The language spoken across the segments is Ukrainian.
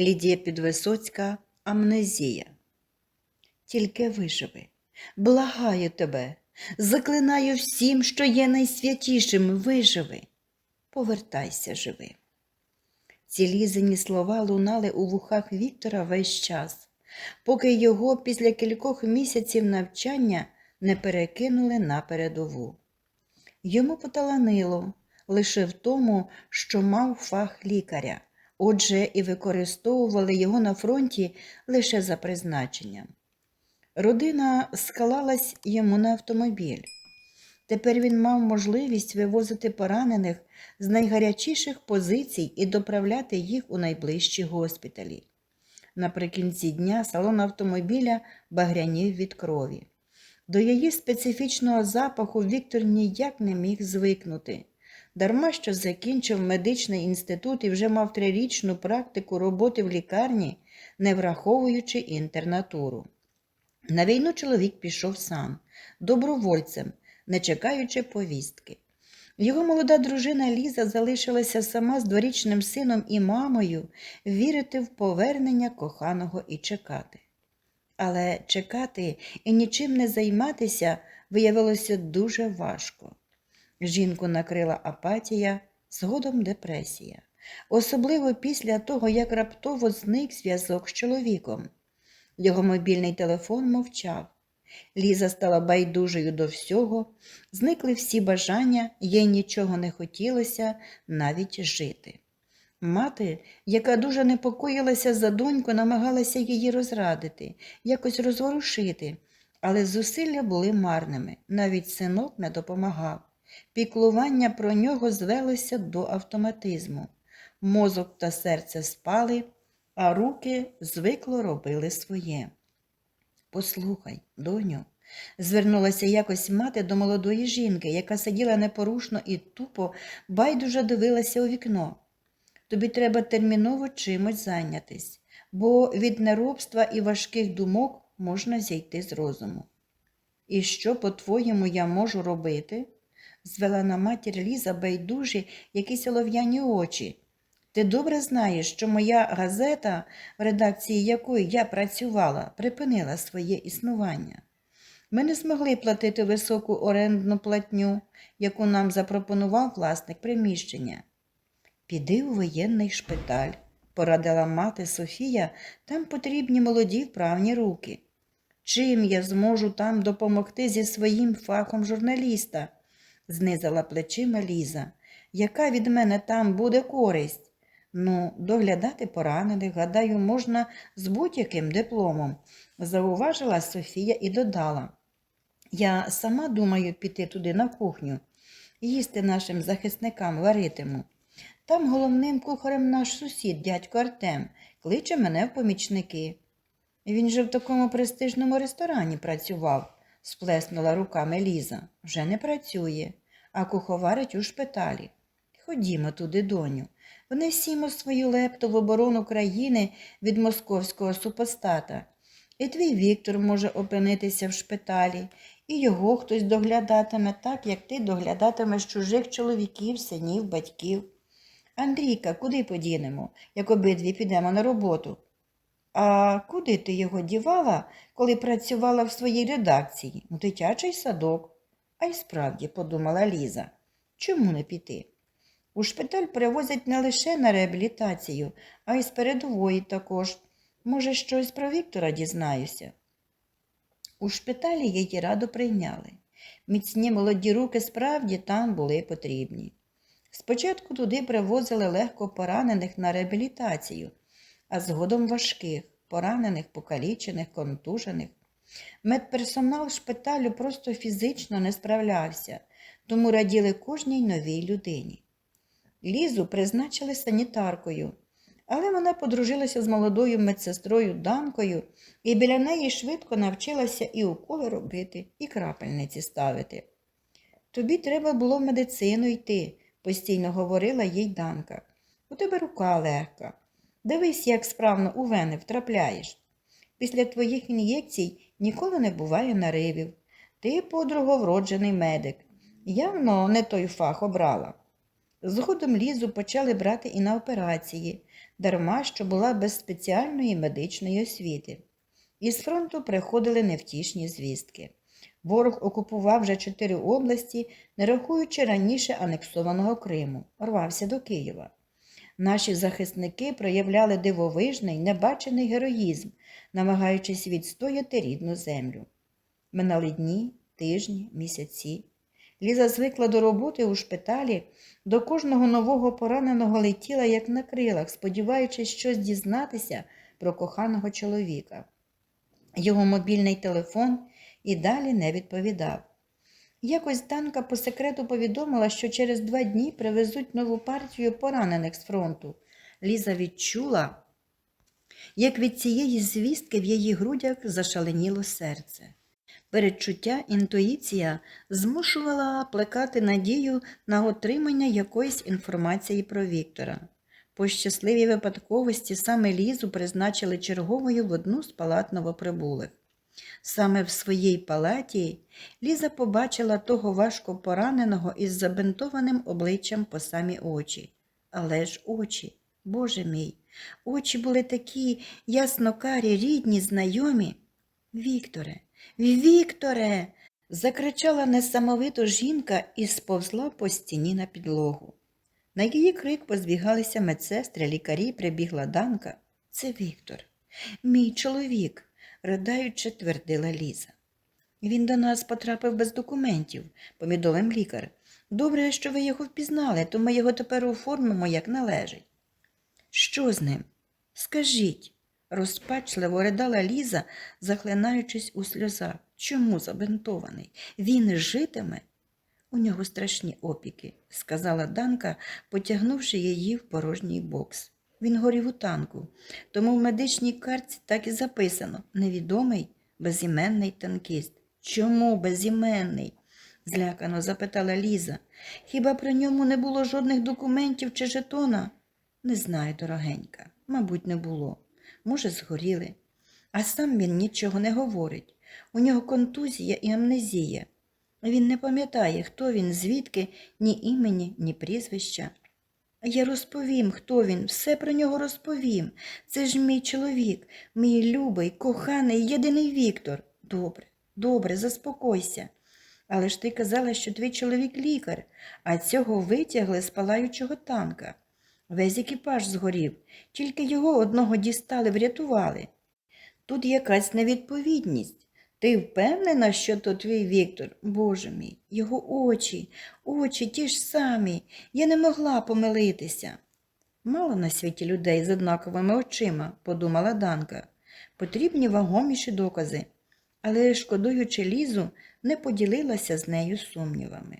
Лідія Підвисоцька Амнезія. Тільки виживи, благаю тебе, заклинаю всім, що є найсвятішим, виживи, повертайся живи. Ці лізані слова лунали у вухах Віктора весь час, поки його після кількох місяців навчання не перекинули на передову. Йому поталанило лише в тому, що мав фах лікаря, отже, і використовували його на фронті лише за призначенням. Родина скалалась йому на автомобіль. Тепер він мав можливість вивозити поранених з найгарячіших позицій і доправляти їх у найближчі госпіталі. Наприкінці дня салон автомобіля багрянів від крові. До її специфічного запаху Віктор ніяк не міг звикнути. Дарма що закінчив медичний інститут і вже мав трирічну практику роботи в лікарні, не враховуючи інтернатуру. На війну чоловік пішов сам, добровольцем, не чекаючи повістки. Його молода дружина Ліза залишилася сама з дворічним сином і мамою вірити в повернення коханого і чекати. Але чекати і нічим не займатися виявилося дуже важко. Жінку накрила апатія, згодом депресія, особливо після того, як раптово зник зв'язок з чоловіком. Його мобільний телефон мовчав. Ліза стала байдужою до всього, зникли всі бажання, їй нічого не хотілося навіть жити. Мати, яка дуже непокоїлася за доньку, намагалася її розрадити, якось розворушити, але зусилля були марними, навіть синок не допомагав. Піклування про нього звелося до автоматизму. Мозок та серце спали, а руки звикло робили своє. Послухай, доню, звернулася якось мати до молодої жінки, яка сиділа непорушно і тупо, байдуже дивилася у вікно. Тобі треба терміново чимось зайнятись, бо від неробства і важких думок можна зійти з розуму. І що, по-твоєму, я можу робити? Звела на матір Ліза байдужі якісь олов'яні очі. Ти добре знаєш, що моя газета, в редакції якої я працювала, припинила своє існування. Ми не змогли платити високу орендну платню, яку нам запропонував власник приміщення. Піди у воєнний шпиталь, порадила мати Софія, там потрібні молоді вправні руки. Чим я зможу там допомогти зі своїм фахом журналіста? Знизила плечима Ліза. Яка від мене там буде користь? Ну, доглядати поранених, гадаю, можна з будь-яким дипломом, зауважила Софія і додала. Я сама думаю піти туди на кухню, їсти нашим захисникам варитиму. Там головним кухарем наш сусід, дядько Артем, кличе мене в помічники. Він же в такому престижному ресторані працював, сплеснула руками Ліза. Вже не працює, а куховарить у шпиталі. Ходімо туди, доню. Внесімо свою лепту в оборону країни від московського супостата. І твій Віктор може опинитися в шпиталі, і його хтось доглядатиме так, як ти доглядатимеш чужих чоловіків, синів, батьків. Андрійка, куди подінемо, як обидві підемо на роботу? А куди ти його дівала, коли працювала в своїй редакції? У дитячий садок. А й справді, подумала Ліза, чому не піти? У шпиталь перевозять не лише на реабілітацію, а й з передової також. Може, щось про Віктора дізнаюся. У шпиталі її радо прийняли. Міцні молоді руки справді там були потрібні. Спочатку туди привозили легко поранених на реабілітацію, а згодом важких, поранених, покалічених, контужених. Медперсонал шпиталю просто фізично не справлявся, тому раділи кожній новій людині. Лізу призначили санітаркою, але вона подружилася з молодою медсестрою Данкою і біля неї швидко навчилася і уколи робити, і крапельниці ставити. Тобі треба було в медицину йти, постійно говорила їй Данка. У тебе рука легка. Дивись, як справно у вени втрапляєш. Після твоїх ін'єкцій ніколи не буває наривів. Ти, подруго, вроджений медик. Явно не той фах обрала. Згодом Лізу почали брати і на операції, дарма що була без спеціальної медичної освіти. Із фронту приходили невтішні звістки. Ворог окупував вже чотири області, не рахуючи раніше анексованого Криму, рвався до Києва. Наші захисники проявляли дивовижний, небачений героїзм, намагаючись відстояти рідну землю. Минали дні, тижні, місяці. Ліза звикла до роботи у шпиталі, до кожного нового пораненого летіла, як на крилах, сподіваючись щось дізнатися про коханого чоловіка. Його мобільний телефон і далі не відповідав. Якось Данка по секрету повідомила, що через два дні привезуть нову партію поранених з фронту. Ліза відчула, як від цієї звістки в її грудях зашаленіло серце. Передчуття, інтуїція змушувала плекати надію на отримання якоїсь інформації про Віктора. По щасливій випадковості саме Лізу призначили черговою в одну з палат новоприбулих. Саме в своїй палаті Ліза побачила того важко пораненого із забинтованим обличчям по самі очі. Але ж очі, Боже мій, очі були такі ясно-карі, рідні, знайомі. Вікторе, Вікторе. закричала несамовито жінка і сповзла по стіні на підлогу. На її крик позбігалися медсестри, лікарі, прибігла Данка. Це Віктор, мій чоловік, ридаючи, твердила Ліза. Він до нас потрапив без документів, помідовим лікар. Добре, що ви його впізнали, то ми його тепер оформимо як належить. Що з ним? Скажіть, розпачливо ридала Ліза, захлинаючись у сльозах. Чому забинтований? Він житиме? У нього страшні опіки, сказала Данка, потягнувши її в порожній бокс. Він горів у танку, тому в медичній картці так і записано невідомий безіменний танкіст. Чому безіменний? злякано запитала Ліза. Хіба при ньому не було жодних документів чи жетона? Не знаю, дорогенька, мабуть, не було. Може, згоріли. А сам він нічого не говорить. У нього контузія і амнезія. Він не пам'ятає, хто він, звідки, ні імені, ні прізвища. Я розповім, хто він, все про нього розповім. Це ж мій чоловік, мій любий, коханий, єдиний Віктор. Добре, добре, заспокойся. Але ж ти казала, що твій чоловік лікар, а цього витягли з палаючого танка. Весь екіпаж згорів, тільки його одного дістали, врятували. Тут якась невідповідність. Ти впевнена, що то твій Віктор? Боже мій, його очі, очі ті ж самі. Я не могла помилитися. Мало на світі людей з однаковими очима, подумала Данка. Потрібні вагоміші докази. Але, шкодуючи Лізу, не поділилася з нею сумнівами.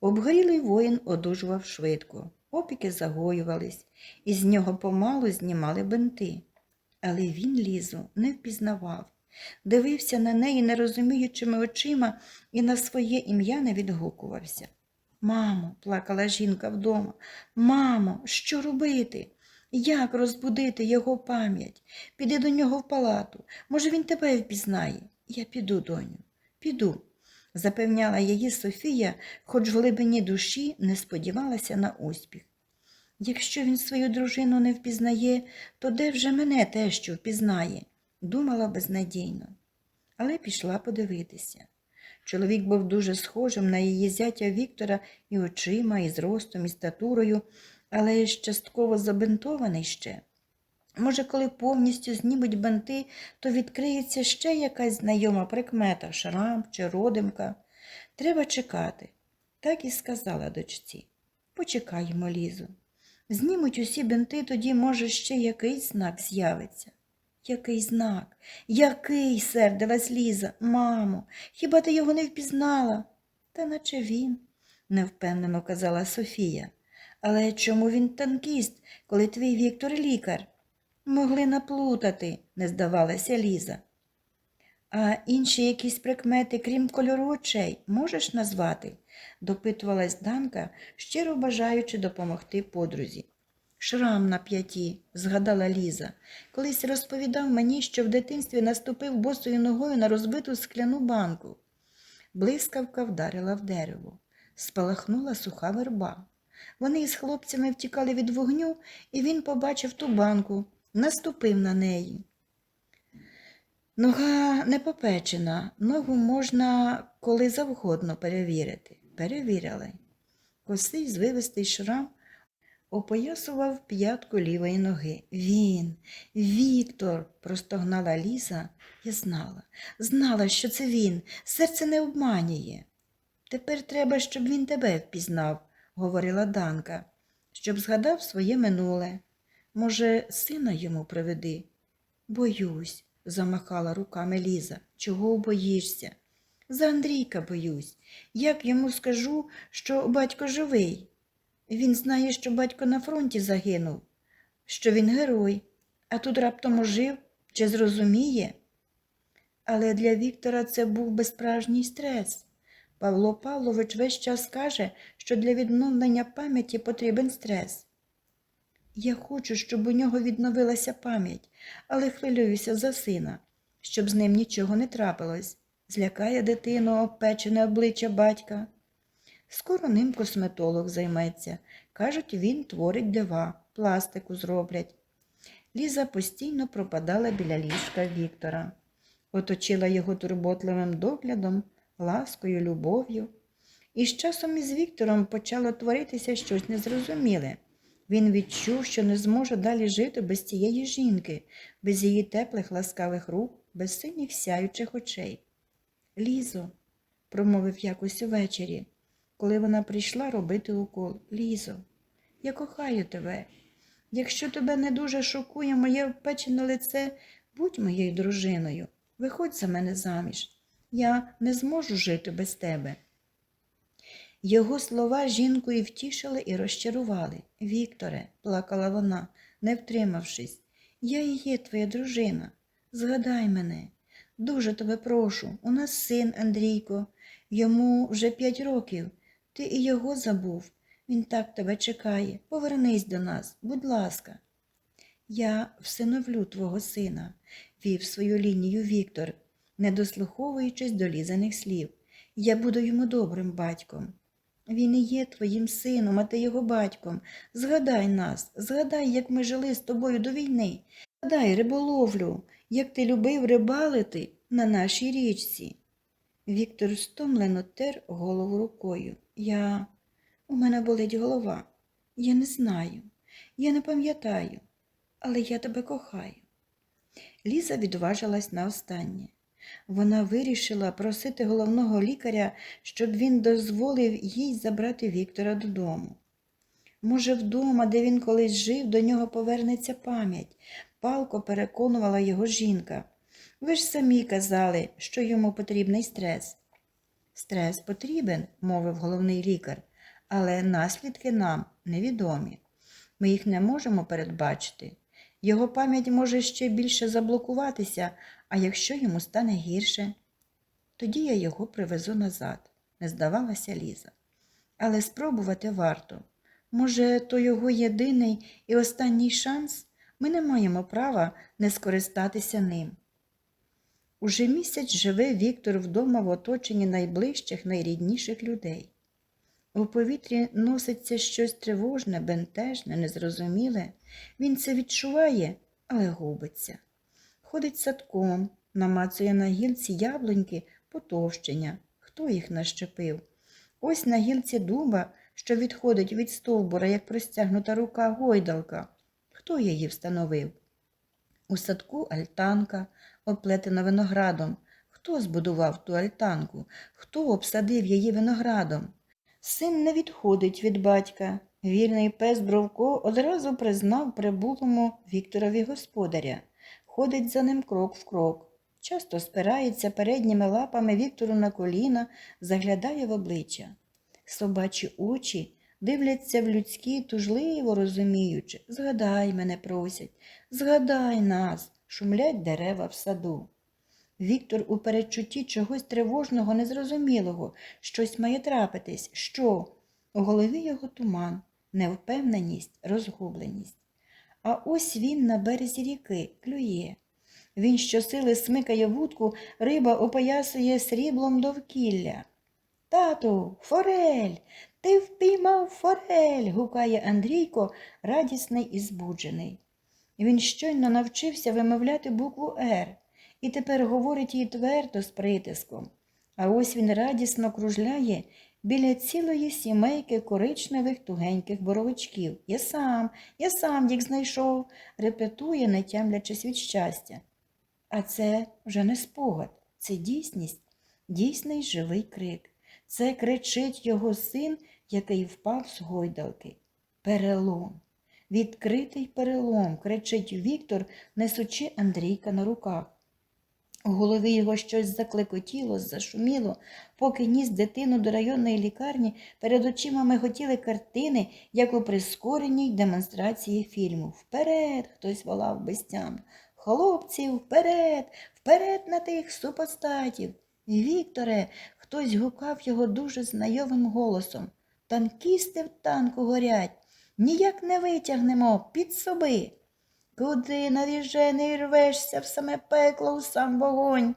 Обгорілий воїн одужував швидко, опіки загоювались, і з нього помалу знімали бинти. Але він Лізу не впізнавав, дивився на неї нерозуміючими очима і на своє ім'я не відгукувався. Мамо, плакала жінка вдома, мамо, що робити? Як розбудити його пам'ять? Піди до нього в палату. Може, він тебе впізнає. Я піду, доню, піду, запевняла її Софія, хоч в глибині душі не сподівалася на успіх. Якщо він свою дружину не впізнає, то де вже мене те, що впізнає, думала безнадійно, але пішла подивитися. Чоловік був дуже схожим на її зятя Віктора і очима, і зростом, і статурою, але частково забинтований ще. Може, коли повністю знімуть бинти, то відкриється ще якась знайома прикмета, шрам чи родимка. Треба чекати. Так і сказала дочці. Почекаємо, Лізу. Знімуть усі бинти, тоді, може, ще якийсь знак з'явиться. Який знак? Який? сердилась Ліза. Мамо, хіба ти його не впізнала? Та наче він, невпевнено казала Софія. Але чому він танкіст, коли твій Віктор лікар? Могли наплутати, не здавалася Ліза. А інші якісь прикмети, крім кольору очей, можеш назвати? допитувалась Данка, щиро бажаючи допомогти подрузі. Шрам на п'яті, згадала Ліза. Колись розповідав мені, що в дитинстві наступив босою ногою на розбиту скляну банку. Блискавка вдарила в дерево. Спалахнула суха верба. Вони із хлопцями втікали від вогню, і він побачив ту банку, наступив на неї. Нога не попечена, ногу можна коли завгодно перевірити. Перевірили. Косий звивистий шрам опоясував п'ятку лівої ноги. Він, Віктор, простогнала Ліза і знала, знала, що це він, серце не обманює. Тепер треба, щоб він тебе впізнав, говорила Данка, щоб згадав своє минуле. Може, сина йому приведи? Боюсь, замахала руками Ліза. Чого боїшся? За Андрійка боюсь. Як йому скажу, що батько живий? Він знає, що батько на фронті загинув, що він герой, а тут раптом ожив чи зрозуміє. Але для Віктора це був би справжній стрес. Павло Павлович весь час каже, що для відновлення пам'яті потрібен стрес. Я хочу, щоб у нього відновилася пам'ять, але хвилююся за сина, щоб з ним нічого не трапилось. Злякає дитину обпечене обличчя батька. Скоро ним косметолог займеться. Кажуть, він творить дива, пластику зроблять. Ліза постійно пропадала біля ліжка Віктора, оточила його турботливим доглядом, ласкою, любов'ю. І з часом із Віктором почало творитися щось незрозуміле. Він відчув, що не зможе далі жити без цієї жінки, без її теплих ласкавих рук, без синіх сяючих очей. Лізо, промовив якось увечері, коли вона прийшла робити укол. Лізо, я кохаю тебе. Якщо тебе не дуже шокує моє впечене лице, будь моєю дружиною, виходь за мене заміж. Я не зможу жити без тебе. Його слова жінку і втішили і розчарували. Вікторе, плакала вона, не втримавшись, я і є твоя дружина. Згадай мене. Дуже тебе прошу, у нас син Андрійко, йому вже п'ять років. Ти і його забув. Він так тебе чекає. Повернись до нас, будь ласка. Я всиновлю твого сина, вів свою лінію Віктор, не дослуховуючись до лізаних слів. Я буду йому добрим батьком. Він і є твоїм сином, а ти його батьком. Згадай нас, згадай, як ми жили з тобою до війни. Згадай риболовлю, як ти любив рибалити на нашій річці. Віктор стомлено тер голову рукою. Я. У мене болить голова. Я не знаю, я не пам'ятаю, але я тебе кохаю. Ліза відважилась на останнє. Вона вирішила просити головного лікаря, щоб він дозволив їй забрати Віктора додому. Може, вдома, де він колись жив, до нього повернеться пам'ять, палко переконувала його жінка. Ви ж самі казали, що йому потрібний стрес. Стрес потрібен, мовив головний лікар, але наслідки нам невідомі. Ми їх не можемо передбачити. Його пам'ять може ще більше заблокуватися, а якщо йому стане гірше, тоді я його привезу назад, не здавалася Ліза. Але спробувати варто. Може, то його єдиний і останній шанс, ми не маємо права не скористатися ним. Уже місяць живе Віктор вдома в оточенні найближчих, найрідніших людей. У повітрі носиться щось тривожне, бентежне, незрозуміле. Він це відчуває, але губиться. Ходить садком, намацує на гілці яблуньки потовщення. Хто їх нащепив? Ось на гілці дуба, що відходить від стовбура, як простягнута рука гойдалка. Хто її встановив? У садку альтанка, оплетена виноградом. Хто збудував ту альтанку? Хто обсадив її виноградом? Син не відходить від батька. Вірний пес Бровко одразу признав прибулому Вікторові господаря. Ходить за ним крок в крок. Часто спирається передніми лапами Віктору на коліна, заглядає в обличчя. Собачі очі дивляться в людські, тужливо розуміючи. Згадай мене, просять, згадай нас, шумлять дерева в саду. Віктор у передчутті чогось тривожного, незрозумілого, щось має трапитись. Що? У голові його туман, невпевненість, розгубленість. А ось він на березі ріки клює. Він щосили смикає вудку, риба опоясує сріблом довкілля. Тату, форель, ти впіймав форель. гукає Андрійко, радісний і збуджений. Він щойно навчився вимовляти букву Р і тепер говорить її твердо з притиском. А ось він радісно кружляє біля цілої сімейки коричневих тугеньких боровичків. Я сам, я сам їх знайшов, репетує, не тямлячись від щастя. А це вже не спогад, це дійсність, дійсний живий крик. Це кричить його син, який впав з гойдалки. Перелом. Відкритий перелом, кричить Віктор, несучи Андрійка на руках. У голові його щось заклекотіло, зашуміло, поки ніс дитину до районної лікарні, перед очима миготіли картини, як у прискореній демонстрації фільму. Вперед! хтось волав безтямно. Хлопці, вперед, вперед на тих супостатів. Вікторе, хтось гукав його дуже знайомим голосом. Танкісти в танку горять. Ніяк не витягнемо під соби. Куди навіжений рвешся в саме пекло у сам вогонь?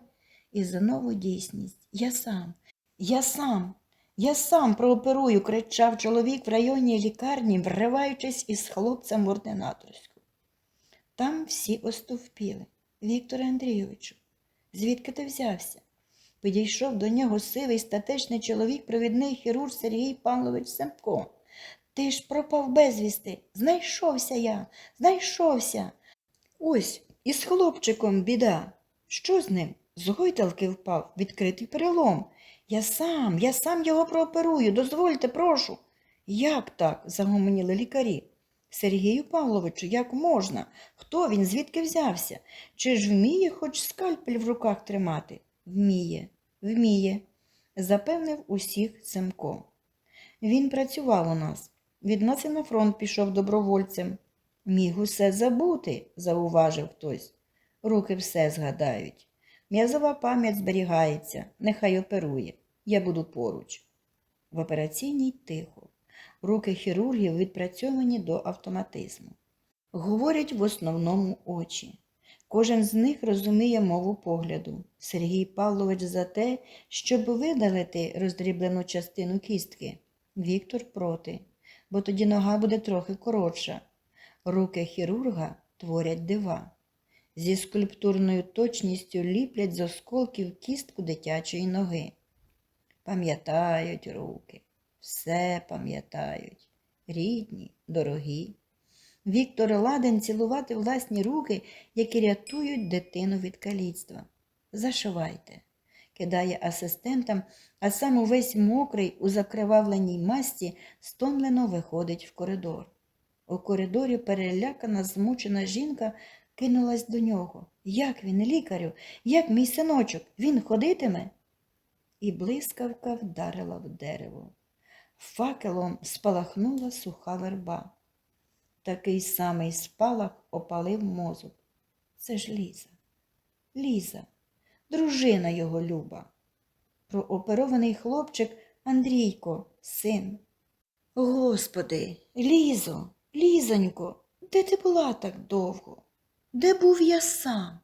І знову дійсність. Я сам, я сам, я сам прооперую, кричав чоловік в районній лікарні, вриваючись із хлопцем в ординаторську. Там всі остовпіли. Вікторе Андрійовичу, звідки ти взявся? Підійшов до нього сивий статечний чоловік, провідний хірург Сергій Павлович Семко. Ти ж пропав безвісти. Знайшовся я, знайшовся. Ось із хлопчиком біда. Що з ним? З гойдалки впав, відкритий перелом. Я сам, я сам його прооперую. Дозвольте, прошу. Як так? загомоніли лікарі. Сергію Павловичу, як можна? Хто він, звідки взявся? Чи ж вміє хоч скальпель в руках тримати? Вміє, вміє, запевнив усіх Семко. Він працював у нас. Відноси на фронт пішов добровольцем. Міг усе забути, зауважив хтось. Руки все згадають. М'язова пам'ять зберігається, нехай оперує. Я буду поруч. В операційній тихо. Руки хірургів відпрацьовані до автоматизму. Говорять в основному очі. Кожен з них розуміє мову погляду. Сергій Павлович за те, щоб видалити роздріблену частину кістки. Віктор проти, бо тоді нога буде трохи коротша. Руки хірурга творять дива. Зі скульптурною точністю ліплять з осколків кістку дитячої ноги. Пам'ятають руки, все пам'ятають, рідні, дорогі. Віктор ладен цілувати власні руки, які рятують дитину від каліцтва. Зашивайте, кидає асистентам, а сам увесь мокрий у закривавленій масті стомлено виходить в коридор. У коридорі перелякана, змучена жінка кинулась до нього. Як він, лікарю, як мій синочок, він ходитиме? І блискавка вдарила в дерево. Факелом спалахнула суха верба. Такий самий спалах опалив мозок. Це ж Ліза. Ліза, дружина його люба. Прооперований хлопчик Андрійко, син. Господи, Лізо, Лізонько, де ти була так довго? Де був я сам?